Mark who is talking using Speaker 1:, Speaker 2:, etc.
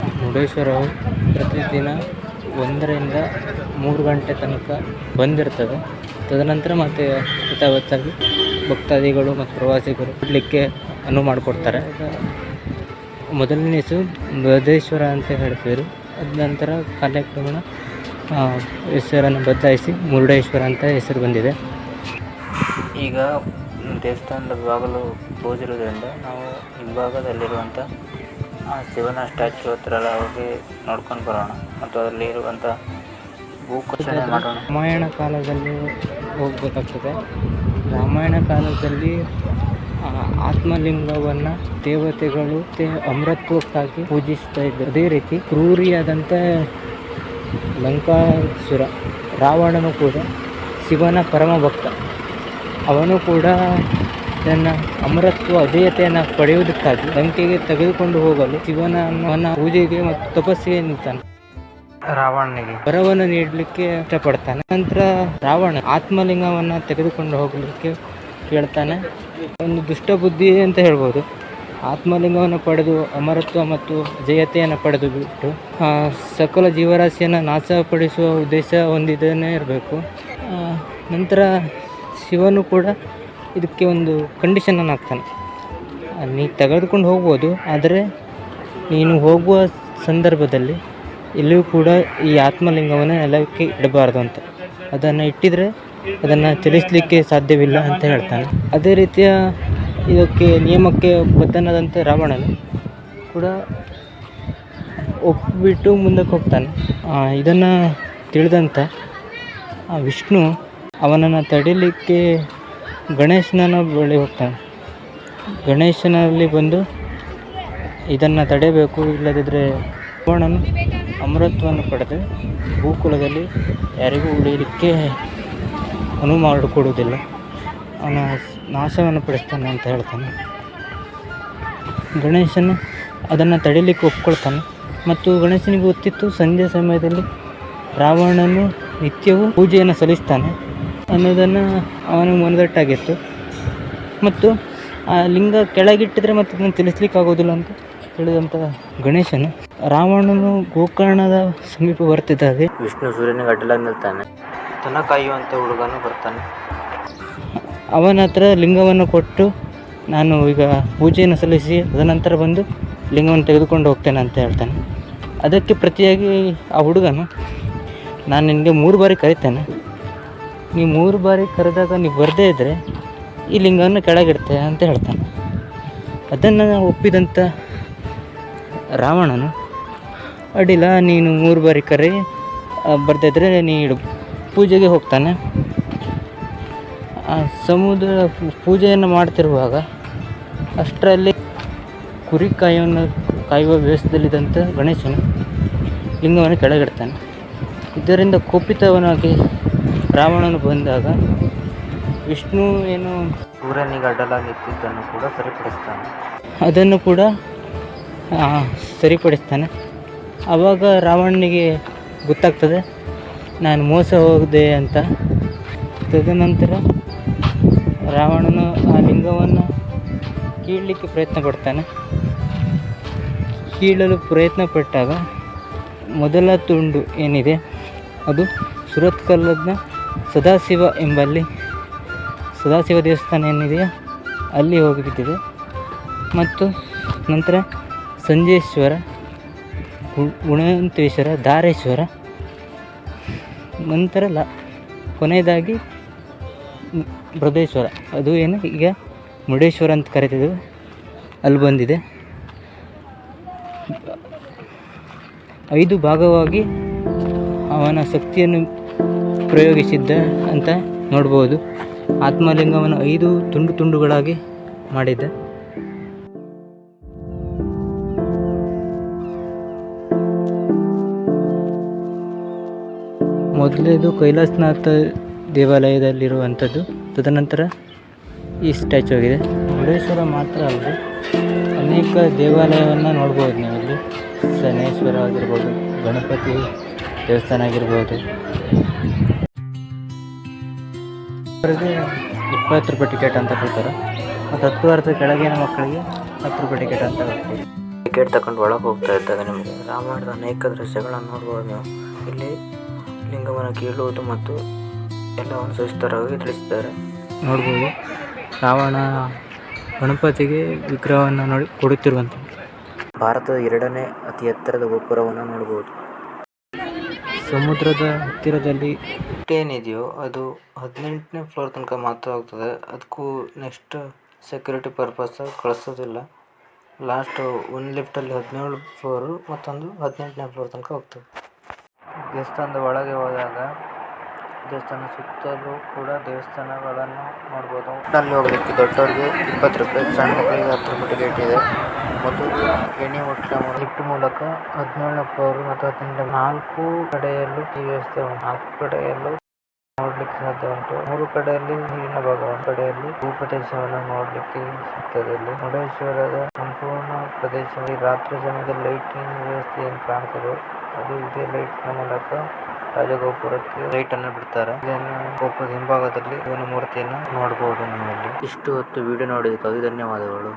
Speaker 1: ಮುರುಡೇಶ್ವರವು ಪ್ರತಿದಿನ ಒಂದರಿಂದ ಮೂರು ಗಂಟೆ ತನಕ ಬಂದಿರ್ತದೆ. ತದನಂತರ ಮತ್ತೆ ಯಥಾವತ್ತಾಗಿ ಭಕ್ತಾದಿಗಳು ಮತ್ತು ಪ್ರವಾಸಿಗರು ಬಿಡಲಿಕ್ಕೆ ಅನುವು ಮಾಡಿಕೊಡ್ತಾರೆ. ಮೊದಲನೇಸು ಮೃದೇಶ್ವರ ಅಂತ ಹೇಳ್ತಿದ್ರು ಅದ ನಂತರ ಆ, ಹೆಸರನ್ನು ಬದಲಾಯಿಸಿ ಮುರುಡೇಶ್ವರ ಅಂತ ಹೆಸರು ಬಂದಿದೆ. ಈಗ ದೇವಸ್ಥಾನದ ಬಾಗಿಲು ಕ್ಲೋಸ್ ಇರೋದ್ರಿಂದ ನಾವು ಹಿಂಭಾಗದಲ್ಲಿರುವಂಥ ಆ ಶಿವನ ಸ್ಟ್ಯಾಚು ಹತ್ರ ಎಲ್ಲ ಹೋಗಿ ನೋಡ್ಕೊಂಡು ಬರೋಣ. ಮತ್ತು ಅದರಲ್ಲಿ ಇರುವಂಥ ಮಾಡೋಣ. ರಾಮಾಯಣ ಕಾಲದಲ್ಲಿ ಹೋಗಬೇಕಾಗ್ತದೆ. ರಾಮಾಯಣ ಕಾಲದಲ್ಲಿ ಆತ್ಮಲಿಂಗವನ್ನು ದೇವತೆಗಳು ಅಮೃತ್ವಕ್ಕಾಗಿ ಪೂಜಿಸ್ತಾ ಇದ್ದರು ಅದೇ ರೀತಿ ಕ್ರೂರಿಯಾದಂಥ ಲಂಕಾಸುರ ರಾವಣನು ಕೂಡ ಶಿವನ ಪರಮ ಭಕ್ತ ಅವನು ಕೂಡ ತನ್ನ ಅಮರತ್ವ ಅಜೇಯತೆಯನ್ನು ಪಡೆಯುವುದಕ್ಕಾಗಿ ಲಂಕೆಗೆ ತೆಗೆದುಕೊಂಡು ಹೋಗಲು ಶಿವನ ಅವನ ಪೂಜೆಗೆ ಮತ್ತು ತಪಸ್ಸಿಗೆ ನಿಂತಾನೆ. ರಾವಣನಿಗೆ. ವರವನ್ನು ನೀಡಲಿಕ್ಕೆ ಇಷ್ಟಪಡ್ತಾನೆ. ನಂತರ ರಾವಣ ಆತ್ಮಲಿಂಗವನ್ನು ತೆಗೆದುಕೊಂಡು ಹೋಗಲಿಕ್ಕೆ ಕೇಳ್ತಾನೆ. ಒಂದು ದುಷ್ಟ ಬುದ್ಧಿ ಅಂತ ಹೇಳ್ಬೋದು. ಆತ್ಮಲಿಂಗವನ್ನು ಪಡೆದು ಅಮರತ್ವ ಮತ್ತು ಜಯತೆಯನ್ನು ಪಡೆದು ಬಿಟ್ಟು ಸಕಲ ಜೀವರಾಶಿಯನ್ನು ನಾಶಪಡಿಸುವ ಉದ್ದೇಶ ಹೊಂದಿದ್ದೇನೆ ಇರಬೇಕು. ನಂತರ ಶಿವನು ಕೂಡ ಇದಕ್ಕೆ ಒಂದು ಕಂಡೀಷನನ್ನು ಹಾಕ್ತಾನೆ. ನೀ ತೆಗೆದುಕೊಂಡು ಹೋಗ್ಬೋದು, ಆದರೆ ನೀನು ಹೋಗುವ ಸಂದರ್ಭದಲ್ಲಿ ಎಲ್ಲಿಯೂ ಕೂಡ ಈ ಆತ್ಮಲಿಂಗವನ್ನು ನೆಲಕ್ಕೆ ಇಡಬಾರ್ದು ಅಂತ. ಅದನ್ನು ಇಟ್ಟಿದರೆ ಅದನ್ನು ಚಲಿಸಲಿಕ್ಕೆ ಸಾಧ್ಯವಿಲ್ಲ ಅಂತ ಹೇಳ್ತಾನೆ. ಅದೇ ರೀತಿಯ ಇದಕ್ಕೆ ನಿಯಮಕ್ಕೆ ಬದ್ಧನಾದಂಥ ರಾವಣನು ಕೂಡ ಒಪ್ಪಿಬಿಟ್ಟು ಮುಂದಕ್ಕೆ ಹೋಗ್ತಾನೆ. ಇದನ್ನು ತಿಳಿದಂಥ ವಿಷ್ಣು ಅವನನ್ನು ತಡಿಲಿಕ್ಕೆ ಗಣೇಶನ ಬಳಿ ಹೋಗ್ತಾನೆ. ಗಣೇಶನಲ್ಲಿ ಬಂದು ಇದನ್ನು ತಡೆಯಬೇಕು ಇಲ್ಲದಿದ್ದರೆ ರಾವಣನು ಅಮೃತವನ್ನು ಪಡೆದು ಭೂಕುಲದಲ್ಲಿ ಯಾರಿಗೂ ಉಳಿಯಲಿಕ್ಕೆ ಅನುವು ಮಾಡಿಕೊಡುವುದಿಲ್ಲ ಅವನ ನಾಶವನ್ನು ಪಡಿಸ್ತಾನೆ ಅಂತ ಹೇಳ್ತಾನೆ. ಗಣೇಶನು ಅದನ್ನು ತಡಿಲಿಕ್ಕೆ ಒಪ್ಕೊಳ್ತಾನೆ. ಮತ್ತು ಗಣೇಶನಿಗೆ ಗೊತ್ತಿತ್ತು, ಸಂಜೆ ಸಮಯದಲ್ಲಿ ರಾವಣನು ನಿತ್ಯವೂ ಪೂಜೆಯನ್ನು ಸಲ್ಲಿಸ್ತಾನೆ. ಅನ್ನೋದನ್ನು ಅವನಿಗೆ ಮನದಟ್ಟಾಗಿತ್ತು. ಮತ್ತು ಆ ಲಿಂಗ ಕೆಳಗಿಟ್ಟಿದ್ರೆ ಮತ್ತು ಅದನ್ನು ತಿಳಿಸ್ಲಿಕ್ಕೆ ಆಗೋದಿಲ್ಲ ಅಂತ ಹೇಳಿದಂಥ ಗಣೇಶನು ರಾವಣನು ಗೋಕರ್ಣದ ಸಮೀಪ ಬರ್ತಿದ್ದಾವೆ ವಿಷ್ಣು ಸೂರ್ಯನಿಗೆ ಅಡ್ಡಲಾಗಿ ನಿಲ್ತಾನೆ. ತನ್ನ ಕಾಯುವಂಥ ಹುಡುಗನು ಬರ್ತಾನೆ. ಅವನ ಹತ್ರ ಲಿಂಗವನ್ನು ಕೊಟ್ಟು ನಾನು ಈಗ ಪೂಜೆಯನ್ನು ಸಲ್ಲಿಸಿ ಅದನಂತರ ಬಂದು ಲಿಂಗವನ್ನು ತೆಗೆದುಕೊಂಡು ಹೋಗ್ತೇನೆ ಅಂತ ಹೇಳ್ತಾನೆ. ಅದಕ್ಕೆ ಪ್ರತಿಯಾಗಿ ಆ ಹುಡುಗನು ನಾನು ನಿನಗೆ ಮೂರು ಬಾರಿ ಕರಿತೇನೆ. ನೀವು ಮೂರು ಬಾರಿ ಕರೆದಾಗ ನೀವು ಬರದೇ ಇದ್ದರೆ ಈ ಲಿಂಗವನ್ನು ಕೆಳಗಿಡ್ತೆ ಅಂತ ಹೇಳ್ತಾನೆ. ಅದನ್ನು ಒಪ್ಪಿದಂಥ ರಾವಣನು, ಅಡ್ಡಿಲ್ಲ, ನೀನು ಮೂರು ಬಾರಿ ಕರೆ ಬರ್ದೇ ಇದ್ದರೆ ನೀನು ಪೂಜೆಗೆ ಹೋಗ್ತಾನೆ. ಆ ಸಮುದ್ರ ಪೂಜೆಯನ್ನು ಮಾಡ್ತಿರುವಾಗ ಅಷ್ಟರಲ್ಲಿ ಕುರಿ ಕಾಯವನ್ನು ಕಾಯುವ ವ್ಯವಸ್ಥೆಯಲ್ಲಿದ್ದಂಥ ಗಣೇಶನು ಲಿಂಗವನ್ನು ಕೆಳಗಿಡ್ತಾನೆ. ಇದರಿಂದ ಕುಪಿತವನಾಗಿ ರಾವಣನು ಬಂದಾಗ ವಿಷ್ಣು ಏನು ಸೂರ್ಯನಿಗೆ ಅಡ್ಡಲಾಗಿ ನಿಂತಿದ್ದನ್ನು ಕೂಡ ಸರಿಪಡಿಸ್ತಾನೆ. ಅದನ್ನು ಕೂಡ ಸರಿಪಡಿಸ್ತಾನೆ. ಆವಾಗ ರಾವಣನಿಗೆ ಗೊತ್ತಾಗ್ತದೆ ನಾನು ಮೋಸ ಹೋಗಿದೆ ಅಂತ. ತದನಂತರ ರಾವಣನು ಆ ಲಿಂಗವನ್ನು ಕೀಳಲಿಕ್ಕೆ ಪ್ರಯತ್ನ ಪಡ್ತಾನೆ. ಕೀಳಲು ಪ್ರಯತ್ನ ಪಟ್ಟಾಗ ಮೊದಲ ತುಂಡು ಏನಿದೆ ಅದು ಸುರತ್ಕಲ್ಲದ ಸದಾಶಿವ ಎಂಬಲ್ಲಿ ಸದಾಶಿವ ದೇವಸ್ಥಾನ ಏನಿದೆಯೋ ಅಲ್ಲಿ ಹೋಗಿ ಬಿದ್ದಿದೆ ಮತ್ತು ನಂತರ ಸಂಜೇಶ್ವರ ಗುಣವಂತೇಶ್ವರ ಧಾರೇಶ್ವರ ನಂತರ ಲ, ಕೊನೆಯದಾಗಿ ಬೃದೇಶ್ವರ ಅದು ಏನು? ಈಗ ಮುರುಡೇಶ್ವರ ಅಂತ ಕರಿತಿದ್ದೆವು ಅಲ್ಲಿ ಬಂದಿದೆ. ಐದು ಭಾಗವಾಗಿ ಅವನ ಶಕ್ತಿಯನ್ನು ಪ್ರಯೋಗಿಸಿದ್ದ ಅಂತ ನೋಡ್ಬೋದು. ಆತ್ಮಲಿಂಗವನ್ನು ಐದು ತುಂಡು ತುಂಡುಗಳಾಗಿ ಮಾಡಿದ್ದ. ಮೊದಲೇದು ಕೈಲಾಸನಾಥ ದೇವಾಲಯದಲ್ಲಿರುವಂಥದ್ದು. ತದನಂತರ ಈ ಸ್ಟ್ಯಾಚು ಆಗಿದೆ. ಮುರುಡೇಶ್ವರ ಮಾತ್ರ ಅಲ್ಲದೆ ಅನೇಕ ದೇವಾಲಯವನ್ನು ನೋಡ್ಬೋದು ನೀವು ಇಲ್ಲಿ. ಶನೇಶ್ವರ ಆಗಿರ್ಬೋದು, ಗಣಪತಿ ದೇವಸ್ಥಾನ ಆಗಿರ್ಬೋದು. ಇಪ್ಪತ್ತು ರೂಪಾಯಿ ಟಿಕೆಟ್ ಅಂತ ಕೊಡ್ತಾರೆ. ಮತ್ತು ಹತ್ತು ವರ್ಷದ ಕೆಳಗಿನ ಮಕ್ಕಳಿಗೆ ಹತ್ತು ರೂಪಾಯಿ ಟಿಕೆಟ್ ಅಂತ ಕೊಡ್ತೀವಿ
Speaker 2: ಟಿಕೆಟ್ ತಗೊಂಡು ಒಳಗೆ ಹೋಗ್ತಾ ಇದ್ದಾಗ ನಿಮಗೆ. ರಾಮಾಯಣದ ಅನೇಕ ದೃಶ್ಯಗಳನ್ನು ನೋಡ್ಬೋದು ನೀವು. ಇಲ್ಲಿ ಲಿಂಗವನ್ನು ಕೀಳುವುದು ಮತ್ತು ಎಲ್ಲವನ್ನು ಸವಿಸ್ತಾರವಾಗಿ ತಿಳಿಸಿದ್ದಾರೆ.
Speaker 1: ನೋಡ್ಬೋದು. ರಾವಣ ಗಣಪತಿಗೆ ವಿಗ್ರಹವನ್ನು ನೋಡಿ ಕೊಡುತ್ತಿರುವಂಥ
Speaker 2: ಭಾರತದ ಎರಡನೇ ಅತಿ ಎತ್ತರದ ಗೋಪುರವನ್ನು ನೋಡ್ಬೋದು.
Speaker 1: ಸಮುದ್ರದ ಹತ್ತಿರದಲ್ಲಿ
Speaker 2: ಏನಿದೆಯೋ ಅದು ಹದಿನೆಂಟನೇ ಫ್ಲೋರ್ ತನಕ ಮಾತ್ರ ಹೋಗ್ತದೆ ಅದಕ್ಕೂ ನೆಕ್ಸ್ಟ್ ಸೆಕ್ಯೂರಿಟಿ ಪರ್ಪಸ್ ಕಳಿಸೋದಿಲ್ಲ. ಲಾಸ್ಟ್ ಒಂದು ಲಿಫ್ಟಲ್ಲಿ ಹದಿನೇಳು ಫ್ಲೋರು ಮತ್ತೊಂದು ಹದಿನೆಂಟನೇ ಫ್ಲೋರ್ ತನಕ ಹೋಗ್ತದೆ. ದೇವಸ್ಥಾನದ ಒಳಗೆ ಹೋದಾಗ ದೇವಸ್ಥಾನ ಸುತ್ತಲೂ ಕೂಡ ದೇವಸ್ಥಾನಗಳನ್ನು ನೋಡಬಹುದು ಅಲ್ಲಿ ಹೋಗ್ಲಿಕ್ಕೆ ದೊಡ್ಡವರಿಗೆ ಇಪ್ಪತ್ತು ರೂಪಾಯಿ ಸಣ್ಣ ಮಕ್ಕಳಿಗೆ ಹತ್ತು ರೂಪಾಯಿ ಟಿಕೆಟ್ ಇದೆ. ಮತ್ತು ಎಣ್ಣೆ ಮುಟ್ಲ ಲಿಫ್ಟ್ ಮೂಲಕ ಹದಿನೇಳನೇ ಫ್ಲೋರ್ ಮತ್ತು ಹದಿನೆಂಟು ನಾಲ್ಕು ಕಡೆಯಲ್ಲೂ ಈ ವ್ಯವಸ್ಥೆ ನಾಲ್ಕು ಕಡೆಯಲ್ಲೂ ನೋಡ್ಲಿಕ್ಕೆ ಸಾಧ್ಯ ಉಂಟು. ಮೂರು ಕಡೆಯಲ್ಲಿ ನೀರಿನ ಭಾಗ ಒಂದು ಕಡೆಯಲ್ಲಿ ಭೂಪ್ರದೇಶವನ್ನು ನೋಡ್ಲಿಕ್ಕೆ ಸಿಗ್ತದೆ ಇಲ್ಲಿ. ಮುರುಡೇಶ್ವರದ ಸಂಪೂರ್ಣ ಪ್ರದೇಶದಲ್ಲಿ ರಾತ್ರಿ ಸಮಯದಲ್ಲಿ ಲೈಟಿಂಗ್ ವ್ಯವಸ್ಥೆ ಏನು ಕಾಣ್ತದೆ. ಅದು ಇದೇ ಲೈಟ್ ಮೂಲಕ ರಾಜಗೋಪುರಕ್ಕೆ ಲೈಟ್ ಅನ್ನು ಬಿಡ್ತಾರೆ. ಇದನ್ನು ಗೋಪುರದ ಹಿಂಭಾಗದಲ್ಲಿ ಇವನ ಮೂರ್ತಿಯನ್ನು ನೋಡಬಹುದು ನೀವು ಇಲ್ಲಿ ಇಷ್ಟು ಹೊತ್ತು ವಿಡಿಯೋ ನೋಡಿದ್ದಕ್ಕಾಗಿ ಧನ್ಯವಾದಗಳು